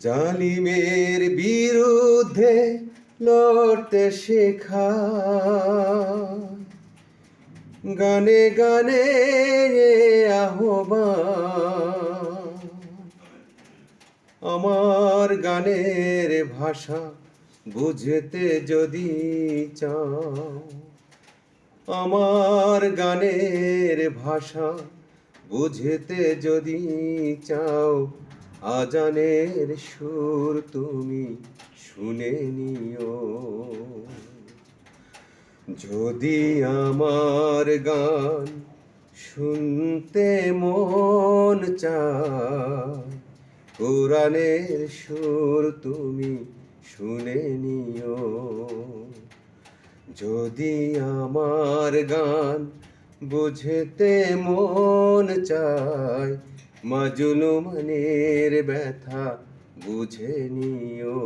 জালিমের বিরুদ্ধে লড়তে শেখা। গানে গানে আহ্বান। আমার গানের ভাষা বুঝতে যদি চাও, আমার গানের ভাষা বুঝতে যদি চাও আজানের সুর তুমি শুনে নিও। যদি আমার গান শুনতে মন চায়, কোরআনের সুর তুমি শুনে নিও। যদি আমার গান বুঝতে মন চায় মজনু মনের ব্যথা বুঝে নিও।